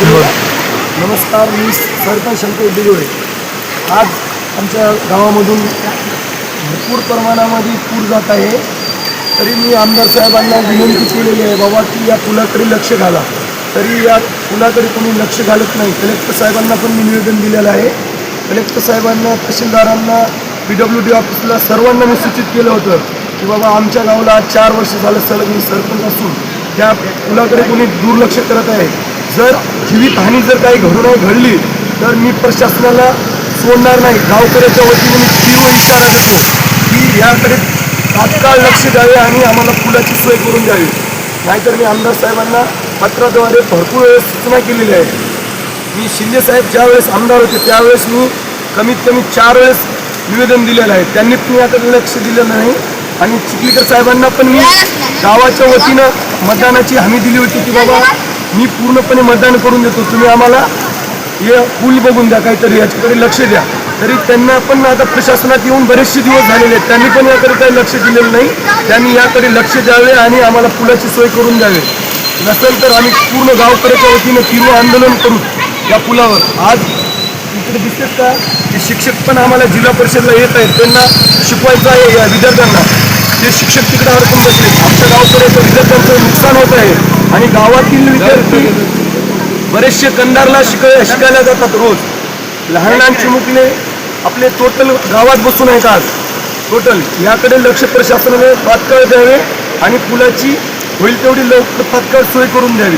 नमस्कार मी सरपंच शंकर बिलोळे आज आमच्या गावामधून भरपूर प्रमाणामध्ये पूर जात आहे. तरी मी आमदार साहेबांना विनंती केलेली आहे बाबा की या पुलाकडे लक्ष घाला. तरी या पुलाकडे कोणी लक्ष घालत नाही. कलेक्टर साहेबांना पण मी निवेदन दिलेलं आहे. कलेक्टर साहेबांना तहसीलदारांना पी डब्ल्यू डी ऑफिसला सर्वांना मी सूचित केलं होतं की बाबा आमच्या गावाला आज चार वर्ष झालं सलग मी सरपंच असून त्या पुलाकडे कोणी दुर्लक्ष करत आहे. जर जीवितहानी जर काही घडू घडली तर मी प्रशासनाला सोडणार नाही. गावकऱ्याच्या वतीने मी तीव्र इशारा देतो की याकडे तात्काळ लक्ष द्यावे आणि आम्हाला पुलाची सोय करून द्यावी. नाहीतर मी आमदार साहेबांना पत्राद्वारे भरपूर वेळेस सूचना केलेली आहे. मी शिंदे साहेब ज्यावेळेस आमदार होते त्यावेळेस मी कमीत कमी चार वेळेस निवेदन दिलेलं आहे. त्यांनी पण याकडे लक्ष दिलं नाही आणि चिखलीकर साहेबांना पण मी गावाच्या वतीनं मतदानाची हमी दिली होती की बाबा मी पूर्णपणे मतदान करून देतो. तुम्ही आम्हाला हे पूल बघून द्या काहीतरी याच्याकडे लक्ष द्या. तरी त्यांना पण आता प्रशासनात येऊन बरेचसे दिवस झालेले आहेत. त्यांनी पण याकडे काही लक्ष दिलेलं नाही. त्यांनी याकडे लक्ष द्यावे आणि आम्हाला पुलाची सोय करून द्यावे. नसेल तर आम्ही पूर्ण गावकऱ्याच्या वतीनं तीव्र आंदोलन करू या पुलावर. आज इकडे दिसतात का? की शिक्षक पण आम्हाला जिल्हा परिषदला येत आहेत. त्यांना शिकवायचं आहे या विद्यार्थ्यांना. ते शिक्षक तिकडे अडकून बसले. आमच्या गावकऱ्याचं विद्यार्थ्यांचं नुकसान होत आहे. आणि गावातील विद्यार्थी बरेचसे कंदारला शिक शिकायला जातात रोज. लहान लहान चिमुकले आपले टोटल गावात बसून आहेत आज. टोटल याकडे लक्ष प्रशासनाने तात्काळ द्यावे आणि पुलाची होईल तेवढी लवकर तात्काळ सोय करून द्यावी.